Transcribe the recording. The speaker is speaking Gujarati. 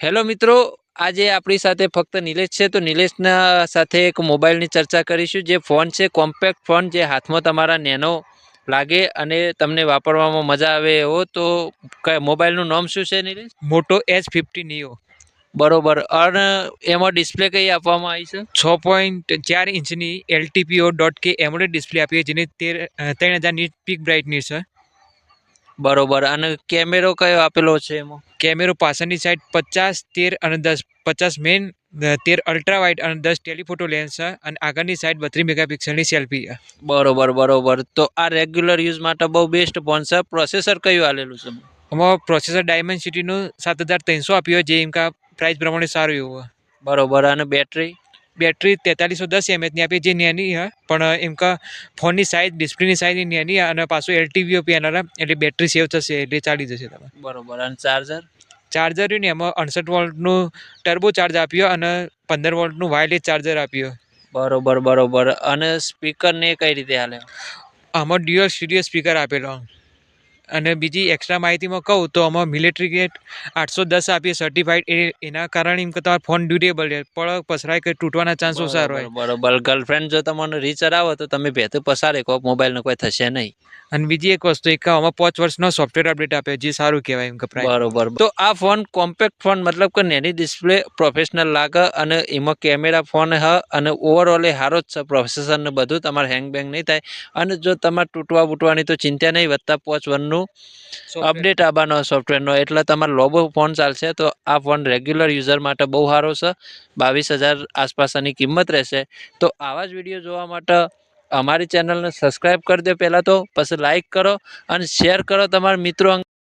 હેલો મિત્રો આજે આપણી સાથે ફક્ત નિલેશ છે. તો નિલેશના સાથે એક મોબાઈલની ચર્ચા કરીશું. જે ફોન છે કોમ્પેક્ટ ફોન જે હાથમાં તમારા નેનો લાગે અને તમને વાપરવામાં મજા આવે એવો. તો કયા મોબાઈલનું નામ શું છે નિલેશ? મોટો એચ ફિફ્ટી નિયો બરોબર. અને એમાં ડિસ્પ્લે કઈ આપવામાં આવી છે? છ પોઈન્ટ ચાર ઇંચની એલટીપીઓ ડોટ કે એમોલેડ ડિસ્પ્લે આપી છે જેની તેર ત્રણ હજારની પીક બ્રાઇટની છે. બરોબર. અને કેમેરો કયો આપેલો છે એમાં? કેમેરો પાછળની સાઈડ પચાસ તેર અને દસ પચાસ મેઇન તેર અલ્ટ્રા વાઇડ અને દસ ટેલિફોટો લેન્સ છે અને આગળની સાઈડ બત્રીસ મેગાપિક્સલની સેલ્ફી છે. બરોબર બરોબર. તો આ રેગ્યુલર યુઝ માટે બહુ બેસ્ટ ફોન છે. પ્રોસેસર કયું આલેલું છે? આમાં પ્રોસેસર ડાયમંડ સિટીનું સાત હજાર ત્રણસો આપ્યો જે એમ કા પ્રાઇસ પ્રમાણે સારું એવું હોય. બરોબર. અને બેટરી બેટરી તેતાલીસો દસ એમએચની આપી જે નેની હ પણ એમ કા ફોનની સાઇઝ ડિસ્પ્લેની સાઇઝ નેની અને પાછું એલટીવીઓ પેનલ એટલે બેટરી સેવ થશે એટલે ચાલી જશે તમે. બરોબર અને ચાર્જર ચાર્જર ને એમાં અડસઠ વોલ્ટનું ટર્બો ચાર્જ આપ્યો અને પંદર વોલ્ટનું વાયરલેસ ચાર્જર આપ્યો. બરોબર બરોબર. અને સ્પીકર ને કઈ રીતે હાલે? આમાં ડ્યુઅલ સ્ટુડિયો સ્પીકર આપેલો. અને બીજી એક્સ્ટ્રા માહિતીમાં કહું તો આમાં મિલિટરી ગેટ આઠસો દસ આપીએ સર્ટિફાઈડ એ એના કારણે એમ કે તમારો ફોન ડ્યુરેબલ રહે પણ પસરાય કે તૂટવાના ચાન્સ ઓછા હોય. બરોબર. ગર્લફ્રેન્ડ જો તમને રીચ આવો તો તમે ભેતું પસારે કોક મોબાઈલનો કોઈ થશે નહીં. અને બીજી એક વસ્તુ એક આમાં પાંચ વર્ષનો સોફ્ટવેર અપડેટ આપે જે સારું કહેવાય એમ કે બરોબર. તો આ ફોન કોમ્પેક્ટ ફોન મતલબ કે નેની ડિસ્પ્લે પ્રોફેશનલ લાગે અને એમાં કેમેરા ફોન હ અને ઓવરઓલ એ સારો જ છે પ્રોસેસર ને બધું તમારે હેંગ બેંગ નહીં થાય. અને જો તમારે તૂટવા બૂટવાની તો ચિંતા નહીં વધતા પાંચ વનનું અપડેટ આવવાનો સોફ્ટવેરનો એટલે તમારે લોબો ફોન ચાલશે તો આ ફોન રેગ્યુલર યુઝર માટે બહુ સારો છે. બાવીસ હજાર આસપાસની કિંમત રહેશે. તો આવા જ વીડિયો જોવા માટે અમારી ચેનલને સબસ્ક્રાઈબ કરી દો પહેલાં તો. પછી લાઈક કરો અને શેર કરો તમારા મિત્રો અંગ